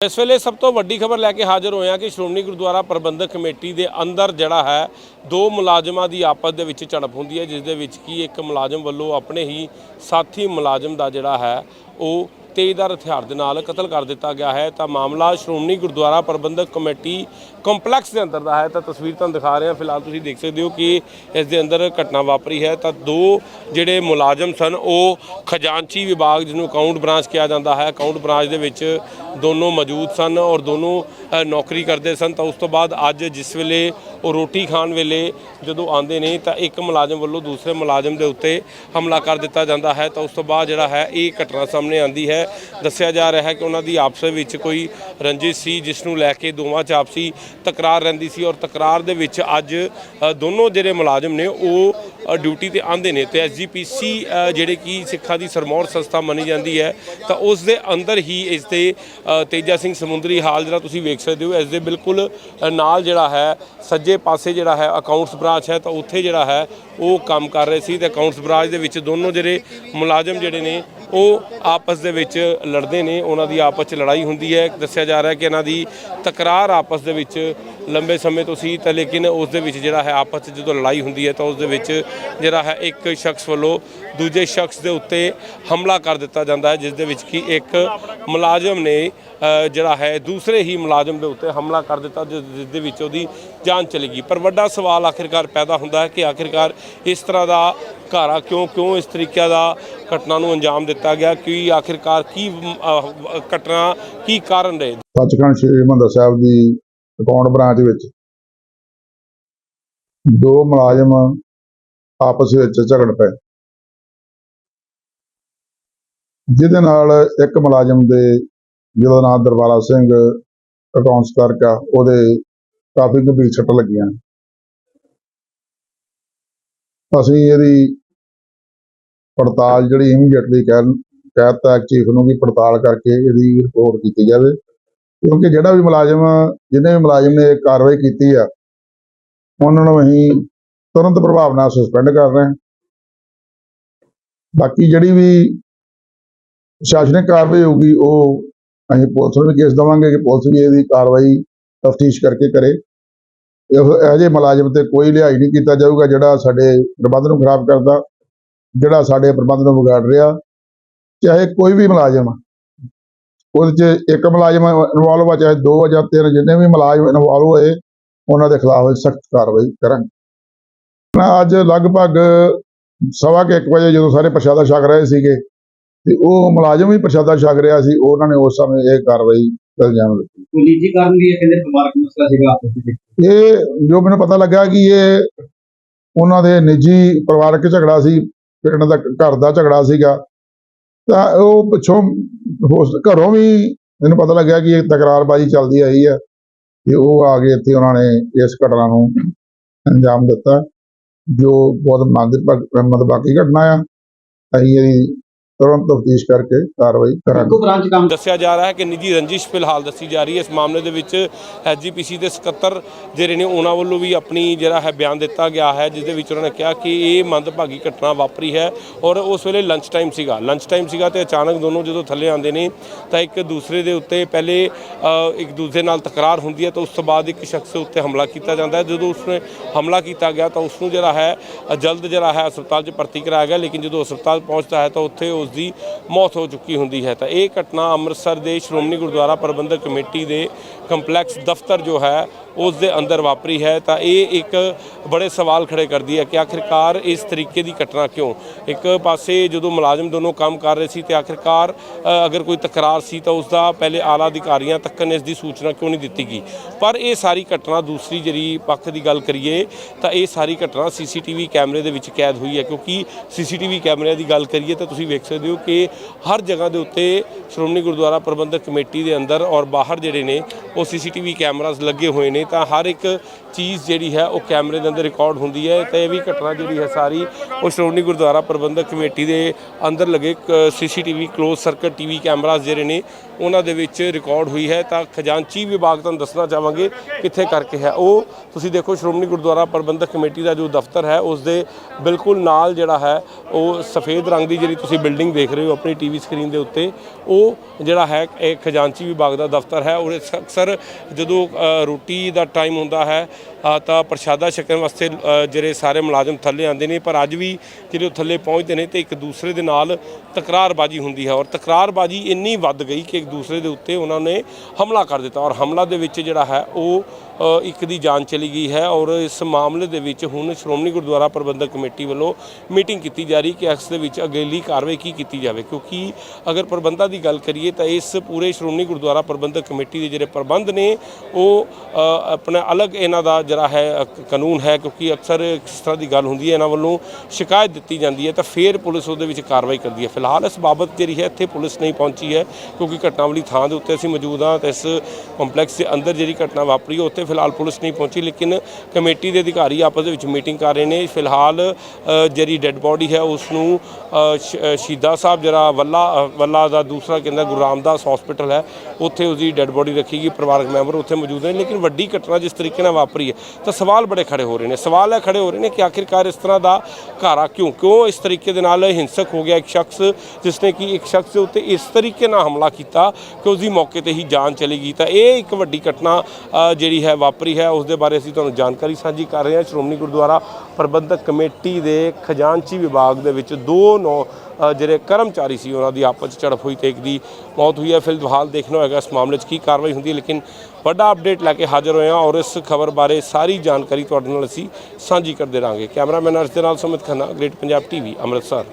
ਇਸ ਵੇਲੇ ਸਭ ਤੋਂ ਵੱਡੀ ਖਬਰ ਲੈ ਕੇ ਹਾਜ਼ਰ ਹੋਏ ਹਾਂ ਕਿ ਸ਼੍ਰੋਮਣੀ ਗੁਰਦੁਆਰਾ ਪ੍ਰਬੰਧਕ ਕਮੇਟੀ ਦੇ ਅੰਦਰ ਜਿਹੜਾ ਹੈ, ਦੋ ਮੁਲਾਜ਼ਮਾਂ ਦੀ ਆਪਸ ਦੇ ਵਿੱਚ ਝੜਪ ਹੁੰਦੀ ਹੈ, ਜਿਸ ਦੇ ਵਿੱਚ ਕੀ ਇੱਕ ਮੁਲਾਜ਼ਮ ਵੱਲੋਂ ਆਪਣੇ ਹੀ ਸਾਥੀ ਮੁਲਾਜ਼ਮ ਦਾ ਜਿਹੜਾ ਹੈ, ਉਹ ਤੇਜ਼ਦਾਰ ਹਥਿਆਰ ਦੇ ਨਾਲ ਕਤਲ ਕਰ ਦਿੱਤਾ ਗਿਆ ਹੈ। ਤਾਂ ਮਾਮਲਾ ਸ਼੍ਰੋਮਣੀ ਗੁਰਦੁਆਰਾ ਪ੍ਰਬੰਧਕ ਕਮੇਟੀ ਕੰਪਲੈਕਸ ਦੇ ਅੰਦਰ ਦਾ ਹੈ। ਤਾਂ ਤਸਵੀਰ ਤੁਹਾਨੂੰ ਦਿਖਾ ਰਹੇ ਹਾਂ। ਫਿਲਹਾਲ ਤੁਸੀਂ ਦੇਖ ਸਕਦੇ ਹੋ ਕਿ ਇਸ ਦੇ ਅੰਦਰ ਘਟਨਾ ਵਾਪਰੀ ਹੈ। ਤਾਂ ਦੋ ਜਿਹੜੇ ਮੁਲਾਜ਼ਮ ਸਨ, ਉਹ ਖਜ਼ਾਨਚੀ ਵਿਭਾਗ, ਜਿਹਨੂੰ ਅਕਾਊਂਟ ਬ੍ਰਾਂਚ ਕਿਹਾ ਜਾਂਦਾ ਹੈ, ਅਕਾਊਂਟ ਬ੍ਰਾਂਚ ਦੇ ਵਿੱਚ ਦੋਨੋਂ ਮੌਜੂਦ ਸਨ ਔਰ ਦੋਨੋਂ ਨੌਕਰੀ ਕਰਦੇ ਸਨ। ਤਾਂ ਉਸ ਤੋਂ ਬਾਅਦ ਅੱਜ ਜਿਸ ਵੇਲੇ ਉਹ ਰੋਟੀ ਖਾਣ ਵੇਲੇ ਜਦੋਂ ਆਉਂਦੇ ਨੇ ਤਾਂ ਇੱਕ ਮੁਲਾਜ਼ਮ ਵੱਲੋਂ ਦੂਸਰੇ ਮੁਲਾਜ਼ਮ ਦੇ ਉੱਤੇ ਹਮਲਾ ਕਰ ਦਿੱਤਾ ਜਾਂਦਾ ਹੈ ਤਾਂ ਉਸ ਤੋਂ ਬਾਅਦ ਜਿਹੜਾ ਹੈ ਇਹ ਘਟਨਾ ਸਾਹਮਣੇ ਆਂਦੀ ਹੈ। ਦੱਸਿਆ ਜਾ ਰਿਹਾ ਹੈ ਕਿ ਉਹਨਾਂ ਦੀ ਆਪਸ ਵਿੱਚ ਕੋਈ ਰੰਜਿਸ਼ ਸੀ, ਜਿਸ ਨੂੰ ਲੈ ਕੇ ਦੋਵਾਂ 'ਚ ਆਪਸੀ ਤਕਰਾਰ ਰਹਿੰਦੀ ਸੀ ਔਰ ਤਕਰਾਰ ਦੇ ਵਿੱਚ ਅੱਜ ਦੋਨੋਂ ਜਿਹੜੇ ਮੁਲਾਜ਼ਮ ਨੇ ਉਹ ਡਿਊਟੀ ਤੇ ਆਂਦੇ ਨੇ ਤੇ ਐਸਜੀਪੀਸੀ ਜਿਹੜੇ ਕਿ ਸਿੱਖਾਂ ਦੀ ਸਰਮੌਰ ਸੰਸਥਾ ਮੰਨੀ ਜਾਂਦੀ ਹੈ, ਤਾਂ ਉਸ ਦੇ ਅੰਦਰ ਹੀ ਇਸ ਦੇ ਤੇਜਾ ਸਿੰਘ ਸਮੁੰਦਰੀ ਹਾਲ ਜਿਹੜਾ ਤੁਸੀਂ ਵੇਖ ਸਕਦੇ ਹੋ, ਇਸ ਦੇ ਬਿਲਕੁਲ ਨਾਲ ਜਿਹੜਾ ਹੈ, ਸੱਜੇ ਪਾਸੇ ਜਿਹੜਾ ਹੈ ਅਕਾਊਂਟਸ ਬ੍ਰਾਂਚ ਹੈ, ਤਾਂ ਉੱਥੇ ਜਿਹੜਾ ਹੈ, ਉਹ ਕੰਮ ਕਰ ਰਹੇ ਸੀ ਤੇ ਅਕਾਊਂਟਸ ਬ੍ਰਾਂਚ ਦੇ ਵਿੱਚ ਦੋਨੋਂ ਜਿਹੜੇ ਮੁਲਾਜ਼ਮ ਜਿਹੜੇ ਨੇ ਉਹ ਆਪਸ ਦੇ ਵਿੱਚ ਲੜਦੇ ਨੇ, ਉਹਨਾਂ ਦੀ ਆਪਸ 'ਚ ਲੜਾਈ ਹੁੰਦੀ ਹੈ। ਦੱਸਿਆ ਜਾ ਰਿਹਾ ਕਿ ਇਹਨਾਂ ਦੀ ਤਕਰਾਰ ਆਪਸ ਦੇ ਵਿੱਚ ਲੰਬੇ ਸਮੇਂ ਤੋਂ ਸੀ, ਤਾਂ ਲੇਕਿਨ ਉਸ ਦੇ ਵਿੱਚ ਜਿਹੜਾ ਹੈ ਆਪਸ 'ਚ ਜਦੋਂ ਲੜਾਈ ਹੁੰਦੀ ਹੈ, ਤਾਂ ਉਸ ਦੇ ਵਿੱਚ ਜਿਹੜਾ ਹੈ ਇੱਕ ਸ਼ਖਸ ਵੱਲੋਂ ਦੂਜੇ ਸ਼ਖਸ ਦੇ ਉੱਤੇ ਹਮਲਾ ਕਰ ਦਿੱਤਾ ਜਾਂਦਾ ਹੈ, ਜਿਸ ਦੇ ਵਿੱਚ ਕਿ ਇੱਕ ਮੁਲਾਜ਼ਮ ਨੇ ਜਿਹੜਾ ਹੈ, ਦੂਸਰੇ ਹੀ ਮੁਲਾਜ਼ਮ ਦੇ ਉੱਤੇ ਹਮਲਾ ਕਰ ਦਿੱਤਾ, ਜਿਸ ਦੇ ਵਿੱਚ ਉਹਦੀ ਜਾਨ ਚਲੀ ਗਈ। ਪਰ ਵੱਡਾ ਸਵਾਲ ਆਖਿਰਕਾਰ ਪੈਦਾ ਹੁੰਦਾ ਹੈ ਕਿ ਆਖਿਰਕਾਰ ਇਸ ਤਰ੍ਹਾਂ ਦਾ ਘਾਰਾ ਕਿਉਂ ਕਿਉਂ ਇਸ ਤਰੀਕੇ ਦਾ ਘਟਨਾ ਨੂੰ ਅੰਜਾਮ ਦਿੱਤਾ ਗਿਆ? ਕਿ ਆਖਿਰਕਾਰ ਕੀ ਘਟਨਾ ਕੀ ਕਾਰਨ ਰਹੇ? ਸੱਚਖੰਡ ਸ੍ਰੀ ਹਰਿਮੰਦਰ ਸਾਹਿਬ ਦੀ ਅਕਾਊਂਟ ਬ੍ਰਾਂਚ ਵਿੱਚ ਦੋ ਮੁਲਾਜ਼ਮ ਆਪਸ ਵਿੱਚ ਝਗੜ ਪਏ। ਜਿਹਦੇ ਨਾਲ ਇੱਕ ਮੁਲਾਜ਼ਮ ਦੇ ਜਿਹਦਾ ਨਾਮ ਦਰਬਾਰਾ ਸਿੰਘ ਅਕਾਊਂਟਸ ਕਲਰਕ ਆ ਉਹਦੇ ਕਾਫੀ ਗੰਭੀਰ ਸੱਟ ਲੱਗੀਆਂ। ਅਸੀਂ ਇਹਦੀ ਪੜਤਾਲ ਜਿਹੜੀ ਇਮੀਡੀਏਟਲੀ ਕਹਿ ਕਹਿਤਾ ਚੀਫ ਨੂੰ ਵੀ ਪੜਤਾਲ ਕਰਕੇ ਇਹਦੀ ਰਿਪੋਰਟ ਕੀਤੀ ਜਾਵੇ। ਕਿਉਂਕਿ ਜਿਹੜਾ ਵੀ ਮੁਲਾਜ਼ਮ, ਜਿਹਨੇ ਵੀ ਮੁਲਾਜ਼ਮ ਨੇ ਇਹ ਕਾਰਵਾਈ ਕੀਤੀ ਆ, ਉਹਨਾਂ ਨੂੰ ਅਸੀਂ ਤੁਰੰਤ ਪ੍ਰਭਾਵ ਨਾਲ ਸਸਪੈਂਡ ਕਰ ਰਹੇ ਹਾਂ। ਬਾਕੀ ਜਿਹੜੀ ਵੀ ਪ੍ਰਸ਼ਾਸਨਿਕ ਕਾਰਵਾਈ ਹੋਊਗੀ, ਉਹ ਅਸੀਂ ਪੁਲਿਸ ਨੂੰ ਵੀ ਕੇਸ ਦੇਵਾਂਗੇ ਕਿ ਪੁਲਿਸ ਵੀ ਇਹਦੀ ਕਾਰਵਾਈ ਤਫਤੀਸ਼ ਕਰਕੇ ਕਰੇ। ਇਹੋ ਜਿਹੇ ਮੁਲਾਜ਼ਮ ਤੇ ਕੋਈ ਲਿਹਾਜ਼ ਨਹੀਂ ਕੀਤਾ ਜਾਊਗਾ ਜਿਹੜਾ ਸਾਡੇ ਪ੍ਰਬੰਧ ਨੂੰ ਖਰਾਬ ਕਰਦਾ, ਜਿਹੜਾ ਸਾਡੇ ਪ੍ਰਬੰਧ ਨੂੰ ਵਿਗਾੜ ਰਿਹਾ। ਚਾਹੇ ਕੋਈ ਵੀ ਮੁਲਾਜ਼ਮ, ਉਹਦੇ 'ਚ ਇੱਕ ਮੁਲਾਜ਼ਮ ਇਨਵੋਲਵ ਆ ਚਾਹੇ ਦੋ ਆ ਜਾਂ ਤਿੰਨ ਜਿੰਨੇ ਵੀ ਮੁਲਾਜ਼ਮ ਇਨਵੋਲਵ ਹੋਏ, ਉਹਨਾਂ ਦੇ ਖਿਲਾਫ ਸਖਤ ਕਾਰਵਾਈ ਕਰਾਂਗੇ। ਅੱਜ ਲਗਭਗ ਸਵਾ ਕੇ ਇੱਕ ਵਜੇ ਜਦੋਂ ਸਾਰੇ ਪ੍ਰਸ਼ਾਦਾ ਛਕ ਰਹੇ ਸੀਗੇ ਤੇ ਉਹ ਮੁਲਾਜ਼ਮ ਵੀ ਪ੍ਰਸ਼ਾਦਾ ਛਕ ਰਿਹਾ ਸੀ ਉਹਨਾਂ ਨੇ ਉਸ ਸਮੇਂ ਇਹ ਕਾਰਵਾਈ ਇਲਜ਼ਾਮ ਦਿੱਤੀ। ਨਿੱਜੀ ਕਾਰਨ ਵੀ ਇਹ ਕਹਿੰਦੇ ਪਰਿਵਾਰਕ ਮਸਲਾ ਸੀਗਾ? ਆਪਸ ਵਿੱਚ ਇਹ ਜੋ ਮੈਨੂੰ ਪਤਾ ਲੱਗਾ ਕਿ ਇਹ ਉਹਨਾਂ ਦੇ ਨਿੱਜੀ ਪਰਿਵਾਰਕ ਝਗੜਾ ਸੀ ਪਿੰਡ ਦਾ ਘਰ ਦਾ ਝਗੜਾ ਸੀਗਾ। ਤਾਂ ਉਹ ਪਿੱਛੋਂ ਘਰੋਂ ਵੀ ਮੈਨੂੰ ਪਤਾ ਲੱਗਿਆ ਕਿ ਇਹ ਤਕਰਾਰਬਾਜ਼ੀ ਚੱਲਦੀ ਆਈ ਹੈ ਤੇ ਉਹ ਆ ਕੇ ਇੱਥੇ ਉਹਨਾਂ ਨੇ ਇਸ ਘਟਨਾ ਨੂੰ ਅੰਜਾਮ ਦਿੱਤਾ ਜੋ ਬਹੁਤ ਮੰਦਭਾਗੀ ਘਟਨਾ ਆ। ਅਸੀਂ ਇਹਦੀ ਤੁਰੰਤ ਤਫਤੀਸ਼ ਕਰਕੇ ਕਾਰਵਾਈ ਕਰਾਂਗੇ। ਬ੍ਰਾਂਚ ਕੰਮ ਦੱਸਿਆ ਜਾ ਰਿਹਾ ਹੈ ਕਿ ਨਿੱਜੀ ਰੰਜਿਸ਼ ਫਿਲਹਾਲ ਦੱਸੀ ਜਾ ਰਹੀ ਹੈ। ਇਸ ਮਾਮਲੇ ਦੇ ਵਿੱਚ ਐਸਜੀਪੀਸੀ ਦੇ ਸਕੱਤਰ ਜਿਹੜੇ ਨੇ ਉਹਨਾਂ ਵੱਲੋਂ ਵੀ ਆਪਣੀ ਜਿਹੜਾ ਹੈ ਬਿਆਨ ਦਿੱਤਾ ਗਿਆ ਹੈ ਜਿਸ ਦੇ ਵਿੱਚ ਉਹਨਾਂ ਨੇ ਕਿਹਾ ਕਿ ਇਹ ਮੰਦਭਾਗੀ ਘਟਨਾ ਵਾਪਰੀ ਹੈ ਔਰ ਉਸ ਵੇਲੇ ਲੰਚ ਟਾਈਮ ਸੀਗਾ। ਲੰਚ ਟਾਈਮ ਸੀਗਾ ਤੇ ਅਚਾਨਕ ਦੋਨੋਂ ਜਦੋਂ ਥੱਲੇ ਆਉਂਦੇ ਨੇ ਤਾਂ ਇੱਕ ਦੂਸਰੇ ਦੇ ਉੱਤੇ ਪਹਿਲੇ ਇੱਕ ਦੂਸਰੇ ਨਾਲ ਤਕਰਾਰ ਹੁੰਦੀ ਹੈ ਤਾਂ ਉਸ ਤੋਂ ਬਾਅਦ ਇੱਕ ਸ਼ਖਸ ਉੱਤੇ ਹਮਲਾ ਕੀਤਾ ਜਾਂਦਾ ਹੈ। ਜਦੋਂ ਉਸਨੇ ਹਮਲਾ ਕੀਤਾ ਗਿਆ ਤਾਂ ਉਸ ਨੂੰ ਜਿਹੜਾ ਹੈ ਜਲਦ ਜਿਹੜਾ ਹੈ ਹਸਪਤਾਲ 'ਚ ਭਰਤੀ ਕਰਾਇਆ ਗਿਆ ਲੇਕਿਨ ਜਦੋਂ ਹਸਪਤਾਲ ਪਹੁੰਚਦਾ ਹੈ ਤਾਂ ਉੱਥੇ ਉਸ ਉਸ ਦੀ ਮੌਤ ਹੋ ਚੁੱਕੀ ਹੁੰਦੀ ਹੈ। ਤਾਂ ਇਹ ਘਟਨਾ ਅੰਮ੍ਰਿਤਸਰ ਦੇ ਸ਼੍ਰੋਮਣੀ ਗੁਰਦੁਆਰਾ ਪ੍ਰਬੰਧਕ ਕਮੇਟੀ ਦੇ ਕੰਪਲੈਕਸ ਦਫ਼ਤਰ ਜੋ ਹੈ ਉਸ ਦੇ ਅੰਦਰ ਵਾਪਰੀ ਹੈ, ਤਾਂ ਇਹ ਇੱਕ ਬੜੇ ਸਵਾਲ ਖੜੇ ਕਰਦੀ ਹੈ ਕਿ ਆਖਿਰਕਾਰ ਇਸ ਤਰੀਕੇ ਦੀ ਘਟਨਾ ਕਿਉਂ? ਇੱਕ ਪਾਸੇ ਜਦੋਂ ਮੁਲਾਜ਼ਮ ਦੋਨੋਂ ਕੰਮ ਕਰ ਰਹੇ ਸੀ ਤੇ ਆਖਿਰਕਾਰ ਅਗਰ ਕੋਈ ਤਕਰਾਰ ਸੀ ਤਾਂ ਉਸ ਦਾ ਪਹਿਲੇ ਆਲਾ ਅਧਿਕਾਰੀਆਂ ਤੱਕ ਇਸ ਦੀ ਸੂਚਨਾ ਕਿਉਂ ਨਹੀਂ ਦਿੱਤੀ ਗਈ? ਪਰ ਇਹ ਸਾਰੀ ਘਟਨਾ ਦੂਸਰੀ ਜਿਹੜੀ ਪੱਖ ਦੀ ਗੱਲ ਕਰੀਏ, ਤਾਂ ਇਹ ਸਾਰੀ ਘਟਨਾ ਸੀਸੀਟੀਵੀ ਕੈਮਰੇ ਦੇ ਵਿੱਚ ਕੈਦ ਹੋਈ ਹੈ, ਕਿਉਂਕਿ ਸੀਸੀਟੀਵੀ ਕੈਮਰਿਆਂ ਦੀ ਗੱਲ ਕਰੀਏ ਤਾਂ ਤੁਸੀਂ ਵੇਖ ਸਕਦੇ ਹੋ ਕਿ ਹਰ ਜਗ੍ਹਾ ਦੇ ਉੱਤੇ ਸ਼੍ਰੋਮਣੀ ਗੁਰਦੁਆਰਾ ਪ੍ਰਬੰਧਕ ਕਮੇਟੀ ਦੇ ਅੰਦਰ ਔਰ ਬਾਹਰ ਜਿਹੜੇ ਨੇ, ਉਹ ਸੀਸੀਟੀਵੀ ਕੈਮਰਾਜ਼ ਲੱਗੇ ਹੋਏ ਨੇ ਤਾਂ ਹਰ ਇੱਕ ਚੀਜ਼ ਜਿਹੜੀ ਹੈ ਉਹ ਕੈਮਰੇ ਦੇ ਅੰਦਰ ਰਿਕਾਰਡ ਹੁੰਦੀ ਹੈ ਤੇ ਇਹ ਵੀ ਘਟਨਾ ਜਿਹੜੀ ਹੈ ਸਾਰੀ ਉਹ ਸ਼੍ਰੋਮਣੀ ਗੁਰਦੁਆਰਾ ਪ੍ਰਬੰਧਕ ਕਮੇਟੀ ਦੇ ਅੰਦਰ ਲੱਗੇ CCTV closed circuit TV cameras ਜਿਹੜੇ ਨੇ, ਉਹਨਾਂ ਦੇ ਵਿੱਚ ਰਿਕਾਰਡ ਹੋਈ ਹੈ। ਤਾਂ ਖਜ਼ਾਨਚੀ ਵਿਭਾਗ ਤੁਹਾਨੂੰ ਦੱਸਣਾ ਚਾਹਾਂਗੇ ਕਿੱਥੇ ਕਰਕੇ ਹੈ। ਉਹ ਤੁਸੀਂ ਦੇਖੋ ਸ਼੍ਰੋਮਣੀ ਗੁਰਦੁਆਰਾ ਪ੍ਰਬੰਧਕ ਕਮੇਟੀ ਦਾ ਜੋ ਦਫ਼ਤਰ ਹੈ, ਉਸ ਦੇ ਬਿਲਕੁਲ ਨਾਲ ਜਿਹੜਾ ਹੈ, ਉਹ ਸਫੇਦ ਰੰਗ ਦੀ ਜਿਹੜੀ ਤੁਸੀਂ ਬਿਲਡਿੰਗ ਦੇਖ ਰਹੇ ਹੋ ਆਪਣੀ ਟੀਵੀ ਸਕਰੀਨ ਦੇ ਉੱਤੇ, ਉਹ ਜਿਹੜਾ ਹੈ, ਇਹ ਖਜ਼ਾਨਚੀ ਵਿਭਾਗ ਦਾ ਦਫ਼ਤਰ ਹੈ। ਔਰ ਇਸ ਅਕਸਰ ਜਦੋਂ ਰੋਟੀ ਦਾ ਟਾਈਮ ਹੁੰਦਾ ਹੈ ਤਾਂ ਪ੍ਰਸ਼ਾਦਾ ਛਕਣ ਵਾਸਤੇ ਜਿਹੜੇ ਸਾਰੇ ਮੁਲਾਜ਼ਮ ਥੱਲੇ ਆਉਂਦੇ ਨੇ, ਪਰ ਅੱਜ ਵੀ ਜਿਹੜੇ ਉਹ ਥੱਲੇ ਪਹੁੰਚਦੇ ਨੇ ਤੇ ਇੱਕ ਦੂਸਰੇ ਦੇ ਨਾਲ ਤਕਰਾਰਬਾਜ਼ੀ ਹੁੰਦੀ ਹੈ ਔਰ ਤਕਰਾਰਬਾਜ਼ੀ ਇੰਨੀ ਵੱਧ ਗਈ ਕਿ ਇੱਕ ਦੂਸਰੇ ਦੇ ਉੱਤੇ ਉਹਨਾਂ ਨੇ ਹਮਲਾ ਕਰ ਦਿੱਤਾ ਔਰ ਹਮਲਾ ਦੇ ਵਿੱਚ ਜਿਹੜਾ ਹੈ ਉਹ ਇੱਕ ਦੀ ਜਾਨ ਚਲੀ ਗਈ ਹੈ ਔਰ ਇਸ ਮਾਮਲੇ ਦੇ ਵਿੱਚ ਹੁਣ ਸ਼੍ਰੋਮਣੀ ਗੁਰਦੁਆਰਾ ਪ੍ਰਬੰਧਕ ਕਮੇਟੀ ਵੱਲੋਂ ਮੀਟਿੰਗ ਕੀਤੀ ਜਾ ਰਹੀ ਕਿ ਇਸ ਦੇ ਵਿੱਚ ਅਗੇਲੀ ਕਾਰਵਾਈ ਕੀ ਕੀਤੀ ਜਾਵੇ, ਕਿਉਂਕਿ ਅਗਰ ਪ੍ਰਬੰਧਾਂ ਦੀ ਗੱਲ ਕਰੀਏ ਤਾਂ ਇਸ ਪੂਰੇ ਸ਼੍ਰੋਮਣੀ ਗੁਰਦੁਆਰਾ ਪ੍ਰਬੰਧਕ ਕਮੇਟੀ ਦੇ ਜਿਹੜੇ ਪ੍ਰਬੰਧ ਨੇ ਉਹ ਆਪਣਾ ਅਲੱਗ ਇਹਨਾਂ ਦਾ ਜਿਹੜਾ ਹੈ ਕਾਨੂੰਨ ਹੈ ਕਿਉਂਕਿ ਅਕਸਰ ਇਸ ਤਰ੍ਹਾਂ ਦੀ ਗੱਲ ਹੁੰਦੀ ਹੈ ਇਹਨਾਂ ਵੱਲੋਂ ਸ਼ਿਕਾਇਤ ਦਿੱਤੀ ਜਾਂਦੀ ਹੈ ਤਾਂ ਫਿਰ ਪੁਲਿਸ ਉਹਦੇ ਵਿੱਚ ਕਾਰਵਾਈ ਕਰਦੀ ਹੈ। ਫਿਲਹਾਲ ਇਸ ਬਾਬਤ ਜਿਹੜੀ ਹੈ ਇੱਥੇ ਪੁਲਿਸ ਨਹੀਂ ਪਹੁੰਚੀ ਹੈ ਕਿਉਂਕਿ ਘਟਨਾ ਵਾਲੀ ਥਾਂ ਦੇ ਉੱਤੇ ਅਸੀਂ ਮੌਜੂਦ ਹਾਂ ਤੇ ਇਸ ਕੰਪਲੈਕਸ ਦੇ ਅੰਦਰ ਜਿਹੜੀ ਘਟਨਾ ਵਾਪਰੀ ਉੱਥੇ ਫਿਲਹਾਲ ਪੁਲਿਸ ਨਹੀਂ ਪਹੁੰਚੀ ਲੇਕਿਨ ਕਮੇਟੀ ਦੇ ਅਧਿਕਾਰੀ ਆਪਸ ਦੇ ਵਿੱਚ ਮੀਟਿੰਗ ਕਰ ਰਹੇ ਨੇ। ਫਿਲਹਾਲ ਜਿਹੜੀ ਡੈੱਡ ਬੋਡੀ ਹੈ ਉਸ ਨੂੰ ਅ, ਸ਼- ਸ਼ਹੀਦਾਂ ਸਾਹਿਬ ਜਿਹੜਾ ਵੱਲਾ ਵੱਲਾ ਦਾ ਦੂਸਰਾ ਕਹਿੰਦਾ ਗੁਰੂ ਰਾਮਦਾਸ ਹਸਪੀਟਲ ਹੈ ਉੱਥੇ ਉਸਦੀ ਡੈੱਡ ਬੋਡੀ ਰੱਖੀ ਗਈ ਪਰਿਵਾਰਕ ਮੈਂਬਰ ਉੱਥੇ ਮੌਜੂਦ ਨੇ ਲੇਕਿਨ ਵੱਡੀ ਘਟਨਾ ਜਿਸ ਤਰੀਕੇ ਨਾਲ ਵਾਪਰੀ ਹੈ, ਤਾਂ ਸਵਾਲ ਬੜੇ ਖੜੇ ਹੋ ਰਹੇ ਨੇ। ਸਵਾਲ ਇਹ ਖੜੇ ਹੋ ਰਹੇ ਨੇ ਕਿ ਆਖਿਰਕਾਰ ਇਸ ਤਰ੍ਹਾਂ ਦਾ ਘਾਰਾ ਕਿਉਂ ਕਿਉਂ ਇਸ ਤਰੀਕੇ ਦੇ ਨਾਲ ਹਿੰਸਕ ਹੋ ਗਿਆ ਇੱਕ ਸ਼ਖਸ ਜਿਸ ਨੇ ਕਿ ਇੱਕ ਸ਼ਖਸ ਦੇ ਉੱਤੇ ਇਸ ਤਰੀਕੇ ਨਾਲ ਹਮਲਾ ਕੀਤਾ ਕਿ ਉਸ ਦੀ ਮੌਕੇ ਤੇ ਹੀ ਜਾਨ ਚਲੀ ਗਈ। ਤਾਂ ਇਹ ਇੱਕ ਵੱਡੀ ਘਟਨਾ ਜਿਹੜੀ ਹੈ ਵਾਪਰੀ ਹੈ, ਉਸ ਦੇ ਬਾਰੇ ਅਸੀਂ ਤੁਹਾਨੂੰ ਜਾਣਕਾਰੀ ਸਾਂਝੀ ਕਰ ਰਹੇ ਹਾਂ। ਸ਼੍ਰੋਮਣੀ ਗੁਰਦੁਆਰਾ ਪ੍ਰਬੰਧਕ ਕਮੇਟੀ ਦੇ ਖਜ਼ਾਨਚੀ ਵਿਭਾਗ ਦੇ ਵਿੱਚ ਦੋ ਨੌ ਜਿਹੜੇ ਕਰਮਚਾਰੀ ਸੀ, ਉਹਨਾਂ ਦੀ ਆਪਸ 'ਚ ਝੜਪ ਹੋਈ ਤੇ ਇੱਕ ਦੀ ਮੌਤ ਹੋਈ ਹੈ। ਫਿਲਹਾਲ ਦੇਖਣਾ ਹੋਏਗਾ ਇਸ ਮਾਮਲੇ 'ਚ ਕੀ ਕਾਰਵਾਈ ਹੁੰਦੀ ਹੈ, ਲੇਕਿਨ ਵੱਡਾ ਅਪਡੇਟ ਲੈ ਕੇ ਹਾਜ਼ਰ ਹੋਏ ਹਾਂ ਔਰ ਇਸ ਖਬਰ ਬਾਰੇ ਸਾਰੀ ਜਾਣਕਾਰੀ ਤੁਹਾਡੇ ਨਾਲ ਅਸੀਂ ਸਾਂਝੀ ਕਰਦੇ ਰਹਾਂਗੇ। ਕੈਮਰਾਮੈਨ ਅਰਸ਼ ਦੇ ਨਾਲ ਸੁਮਿਤ ਖੰਨਾ ਗ੍ਰੇਟ ਪੰਜਾਬ ਟੀਵੀ ਅੰਮ੍ਰਿਤਸਰ।